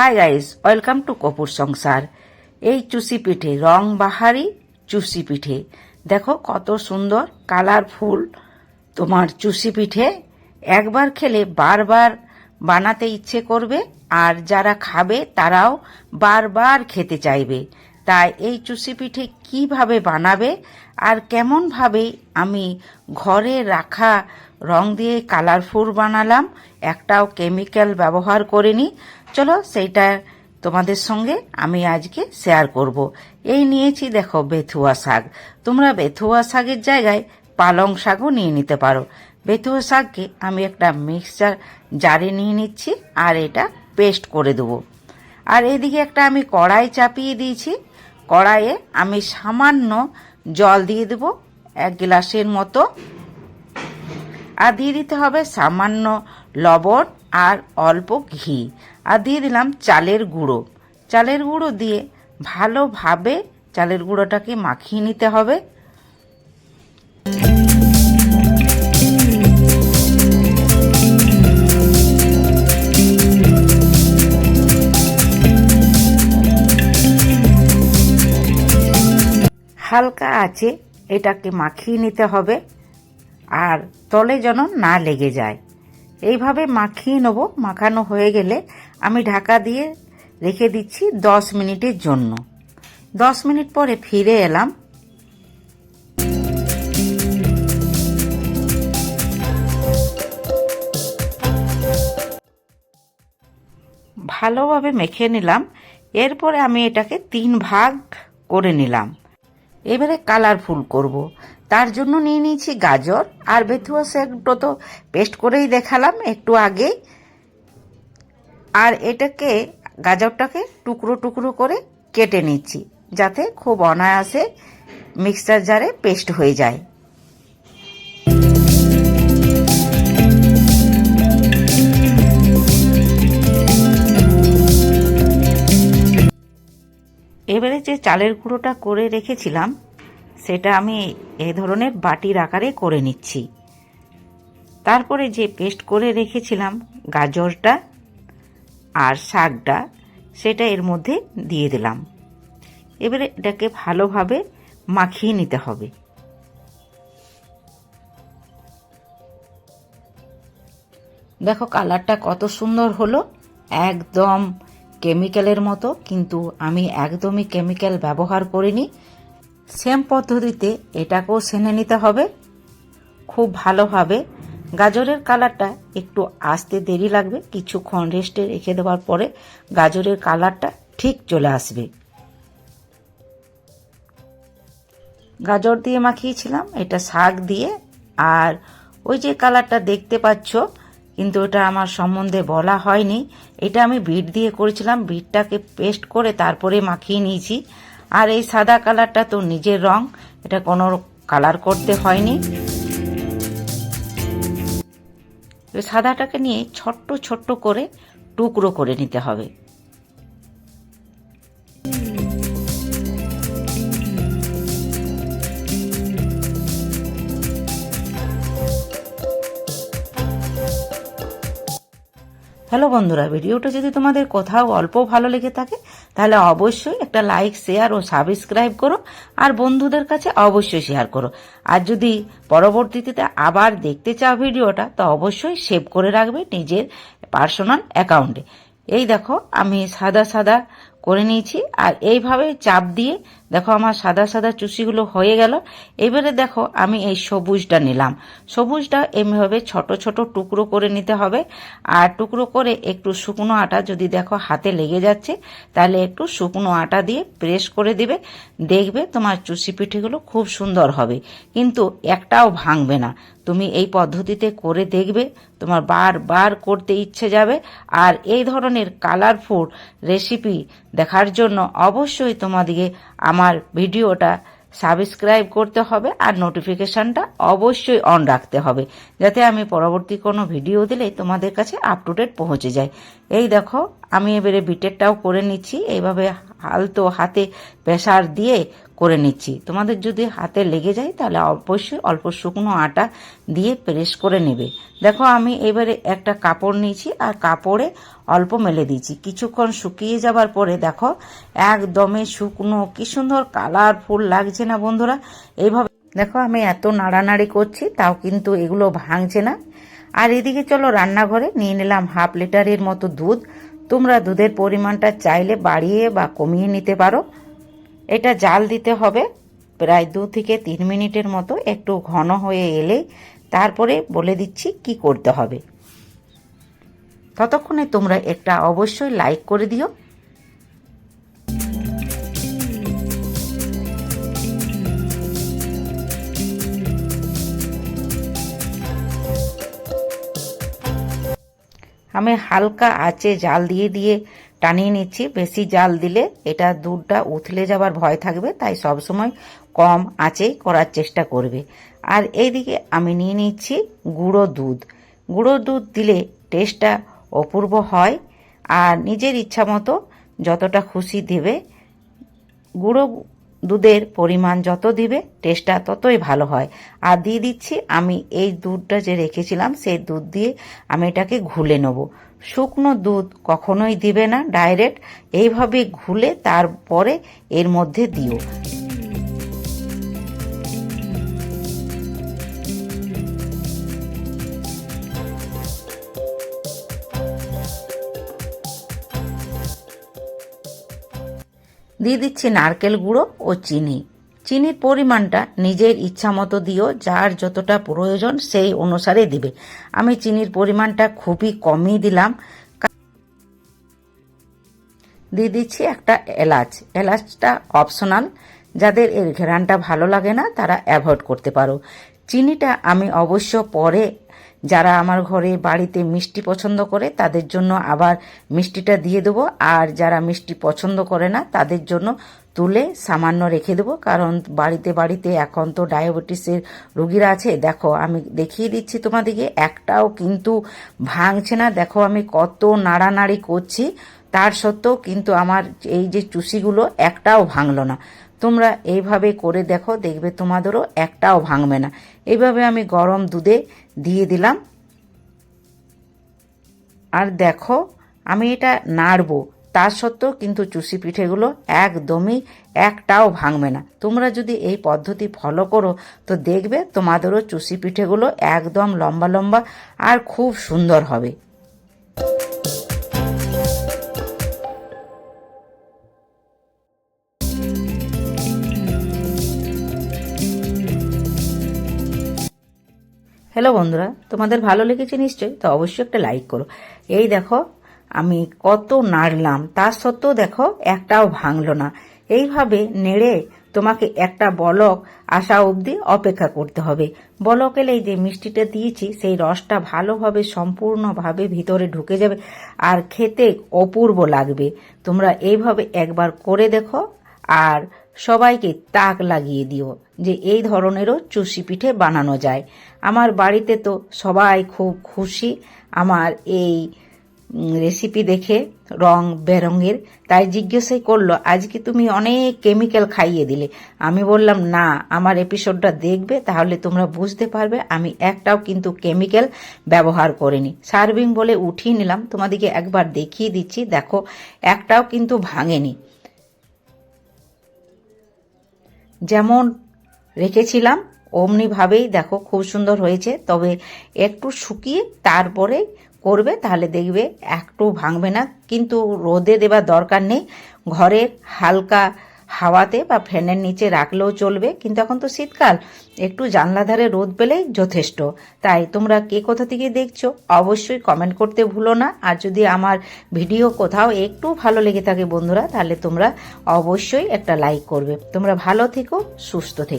Hi guys welcome to Kapoor সংসার এই চুষি পিঠে, রং বাহারি চুষি পিঠে। দেখো কত সুন্দর কালারফুল তোমার চুষি পিঠে। একবার খেলে বারবার বানাতে ইচ্ছে করবে, আর যারা খাবে তারাও বারবার খেতে চাইবে। তাই এই চুষি পিঠে কীভাবে বানাবে, আর কেমনভাবে আমি ঘরে রাখা রং দিয়ে কালারফুল বানালাম, একটাও কেমিক্যাল ব্যবহার করিনি। চলো সেইটা তোমাদের সঙ্গে আমি আজকে শেয়ার করব। এই নিয়েছি দেখো বেথুয়া শাক। তোমরা বেথুয়া শাকের জায়গায় পালং শাকও নিয়ে নিতে পারো। বেথুয়া শাককে আমি একটা মিক্সচার জারে নিয়ে নিচ্ছি আর এটা পেস্ট করে দেবো। আর এদিকে একটা আমি কড়াই চাপিয়ে দিয়েছি। কড়াইয়ে আমি সামান্য জল দিয়ে দেবো এক গ্লাসের মতো। আর দিয়ে দিতে হবে সামান্য লবণ আর অল্প ঘি। আর দিয়ে দিলাম চালের গুঁড়ো। চালের গুঁড়ো দিয়ে ভালোভাবে চালের গুঁড়োটাকে মাখিয়ে নিতে হবে। হালকা আছে এটাকে মাখিয়ে নিতে হবে আর তলে যেন না লেগে যায়। এইভাবে মাখিয়ে নেব। মাখানো হয়ে গেলে আমি ঢাকা দিয়ে রেখে দিচ্ছি দশ মিনিটের জন্য। দশ মিনিট পরে ফিরে এলাম। ভালোভাবে মেখে নিলাম। এরপরে আমি এটাকে তিন ভাগ করে নিলাম। এবারে কালারফুল করব। তার জন্য নিয়ে নিয়েছি গাজর আর বেথুয়া শাকটো তো পেস্ট করেই দেখালাম। একটু আগেই আর এটাকে গাজরটাকে টুকরো টুকরো করে কেটে নিচ্ছি, যাতে খুব অনায়াসে মিক্সচার জারে পেস্ট হয়ে যায়। এবারে যে চালের গুঁড়োটা করে রেখেছিলাম, সেটা আমি এ ধরনের বাটির আকারে করে নিচ্ছি। তারপরে যে পেস্ট করে রেখেছিলাম গাজরটা আর শাকটা সেটা এর মধ্যে দিয়ে দিলাম। এবারে এটাকে ভালোভাবে মাখিয়ে নিতে হবে। দেখো কালারটা কত সুন্দর হলো। একদম কেমিক্যালের মতো, কিন্তু আমি একদমই কেমিক্যাল ব্যবহার করিনি। সেম পদ্ধতিতে এটাকেও সেনে নিতে হবে। খুব ভালোভাবে গাজরের কালারটা একটু আসতে দেরি লাগবে, কিছুক্ষণ রেস্টে রেখে দেওয়ার পরে গাজরের কালারটা ঠিক চলে আসবে। গাজর দিয়ে মাখিয়েছিলাম, এটা শাক দিয়ে, আর ওই যে কালারটা দেখতে পাচ্ছ, কিন্তু এটা আমার সম্বন্ধে বলা হয়নি, এটা আমি বিট দিয়ে করেছিলাম, বিটটাকে পেস্ট করে তারপরে মাখিয়ে নিয়েছি। আর এই সাদা কালারটা তো নিজের রং, এটা কোনো কালার করতে হয়নি। সাদাটাকে নিয়ে ছোট্ট ছোট্ট করে টুকরো করে নিতে হবে। হ্যালো বন্ধুরা, ভিডিওটা যদি তোমাদের কোথাও অল্প ভালো লেগে থাকে, তাহলে অবশ্যই একটা লাইক শেয়ার ও সাবস্ক্রাইব করো আর বন্ধুদের কাছে অবশ্যই শেয়ার করো। আর যদি পরবর্তীতে আবার দেখতে চাও ভিডিওটা, তো অবশ্যই সেভ করে রাখবে নিজের পার্সোনাল অ্যাকাউন্টে এই দেখো, আমি সাদা সাদা করে নিয়েছি আর এইভাবে চাপ দিয়ে দেখো আমার সাদা সাদা চুষিগুলো হয়ে গেল। এবারে দেখো আমি এই সবুজটা নিলাম। সবুজটা এমনিভাবে ছোট ছোট টুকরো করে নিতে হবে। আর টুকরো করে একটু শুকনো আটা যদি দেখো হাতে লেগে যাচ্ছে, তাহলে একটু শুকনো আটা দিয়ে প্রেস করে দিবে। দেখবে তোমার চুষি পিঠেগুলো খুব সুন্দর হবে। কিন্তু একটাও ভাঙবে না। তুমি এই পদ্ধতিতে করে দেখবে, তোমার বারবার করতে ইচ্ছে যাবে। আর এই ধরনের কালারফুল রেসিপি দেখার জন্য অবশ্যই তোমাদিকে আমার ভিডিওটা সাবস্ক্রাইব করতে হবে আর নোটিফিকেশানটা অবশ্যই অন রাখতে হবে, যাতে আমি পরবর্তী কোনো ভিডিও দিলে তোমাদের কাছে আপ টু ডেট পৌঁছে যায়। এই দেখো আমি এবারে বিটেরটাও করে নিচ্ছি। এইভাবে হালতো হাতে প্রেসার দিয়ে করে নিচ্ছি। তোমাদের যদি হাতে লেগে যায় তাহলে অবশ্যই অল্প শুকনো আটা দিয়ে প্রেস করে নেবে। দেখো আমি এবারে একটা কাপড় নিয়েছি আর কাপড়ে অল্প মেলে দিয়েছি। কিছুক্ষণ শুকিয়ে যাবার পরে দেখো একদমে শুকনো। কি সুন্দর কালারফুল লাগছে না বন্ধুরা? এইভাবে দেখো আমি এত নাড়ানাড়ি করছি তাও কিন্তু এগুলো ভাঙছে না। আর এদিকে চলো রান্নাঘরে নিয়ে নিলাম হাফ লিটারের মতো দুধ। তোমরা দুধের পরিমাণটা চাইলে বাড়িয়ে বা কমিয়ে নিতে পারো। এটা জাল দিতে হবে। প্রায় দু থেকে তিন মিনিটের মতো একটু ঘন হয়ে এলে তারপরে বলে দিচ্ছি কি করতে হবে। ততক্ষণে তোমরা একটা অবশ্যই লাইক করে দিও। আমি হালকা আঁচে জাল দিয়ে দিয়ে টানিয়ে নিচ্ছি। বেশি জাল দিলে এটা দুধটা উথলে যাবার ভয় থাকবে, তাই সবসময় কম আঁচেই করার চেষ্টা করবে। আর এইদিকে আমি নিয়ে নিচ্ছি গুঁড়ো দুধ। গুঁড়ো দুধ দিলে টেস্টটা অপূর্ব হয় আর নিজের ইচ্ছা মতো যতটা খুশি দেবে। গুঁড়ো দুধের পরিমাণ যত দিবে টেস্টটা ততই ভালো হয়। আর দিয়ে দিচ্ছি, আমি এই দুধটা যে রেখেছিলাম, সেই দুধ দিয়ে আমি এটাকে ঘুলে নেব। শুকনো দুধ কখনোই দিবে না ডাইরেক্ট এইভাবে ঘুলে তারপরে এর মধ্যে দিও। দিয়ে দিচ্ছি নারকেল গুঁড়ো ও চিনি। চিনির পরিমাণটা নিজের ইচ্ছা মতো দিও, যার যতটা প্রয়োজন সেই অনুসারে দিবে। আমি চিনির পরিমাণটা খুবই কমই দিলাম। দিয়ে দিচ্ছি একটা এলাচ। এলাচটা অপশনাল যাদের এর ঘেরানটা ভালো লাগে না, তারা অ্যাভয়েড করতে পারো। চিনিটা আমি অবশ্য পরে যারা আমার ঘরে বাড়িতে মিষ্টি পছন্দ করে, তাদের জন্য আবার মিষ্টিটা দিয়ে দেবো। আর যারা মিষ্টি পছন্দ করে না, তাদের জন্য তুলে সামান্য রেখে দেবো। কারণ বাড়িতে বাড়িতে এখন তো ডায়াবেটিসের রুগীরা আছে। দেখো, আমি দেখিয়ে দিচ্ছি তোমাদেরকে। একটাও কিন্তু ভাঙছে না। দেখো, আমি কত নাড়ানাড়ি করছি। তার সত্ত্বেও কিন্তু আমার এই যে চুষিগুলো একটাও ভাঙলো না। তোমরা এইভাবে করে দেখো, দেখবে তোমাদেরও একটাও ভাঙবে না। এইভাবে আমি গরম দুধে দিয়ে দিলাম। আর দেখো, আমি এটা নাড়বো। তার সত্ত্বেও কিন্তু চুষি পিঠেগুলো একদমই একটাও ভাঙবে না। তোমরা যদি এই পদ্ধতি ফলো করো, তো দেখবে তোমাদেরও চুষি পিঠেগুলো একদম লম্বা লম্বা আর খুব সুন্দর হবে। হ্যালো বন্ধুরা, তোমাদের ভালো লেগেছে নিশ্চয়ই? তো অবশ্যই একটা লাইক করো। এই দেখো, আমি কত নাড়লাম তার সত্ত্বেও দেখো, একটাও ভাঙলো না। এইভাবে নেড়ে তোমাকে একটা বলক আসা অবধি অপেক্ষা করতে হবে। বলক এলেই যে মিষ্টিটা দিয়েছি, সেই রসটা ভালোভাবে, সম্পূর্ণভাবে ভিতরে ঢুকে যাবে আর খেতে অপূর্ব লাগবে। তোমরা এইভাবে একবার করে দেখো আর সবাইকে তাক লাগিয়ে দিও যে এই ধরনেরও চুষি পিঠে বানানো যায়। আমার বাড়িতে তো সবাই খুব খুশি। আমার এই রেসিপি দেখে রং বেরঙের। তাই জিজ্ঞাসাই করল, আজকে তুমি অনেক কেমিক্যাল খাইয়ে দিলে। আমি বললাম, না, আমার এপিসোডটা দেখবে, তাহলে তোমরা বুঝতে পারবে। আমি একটাও কিন্তু কেমিক্যাল ব্যবহার করিনি। সার্ভিং বলে উঠিয়ে নিলাম। তোমাদেরকে একবার দেখিয়ে দিচ্ছি। দেখো, একটাও কিন্তু ভাঙেনি। যেমন রেখেছিলাম অমনিভাবেই দেখো খুব সুন্দর হয়েছে। তবে একটু শুকিয়ে তারপরে করবে, তাহলে দেখবে একটু ভাঙবে না। কিন্তু রোদে দেবার দরকার নেই। ঘরের হালকা হাওয়াতে বা ফ্যানের নিচে রাখলেও চলবে, কিন্তু এখন তো শীতকাল। একটু জানলা ধারে রোদ পেলেই যথেষ্ট। তাই তোমরা কে কোথা থেকে দেখছ, অবশ্যই কমেন্ট করতে ভুলো না। আর যদি আমার ভিডিও কোথাও একটু ভালো লেগে থাকে বন্ধুরা, তাহলে তোমরা অবশ্যই একটা লাইক করবে। তোমরা ভালো থেকো, সুস্থ থেকো।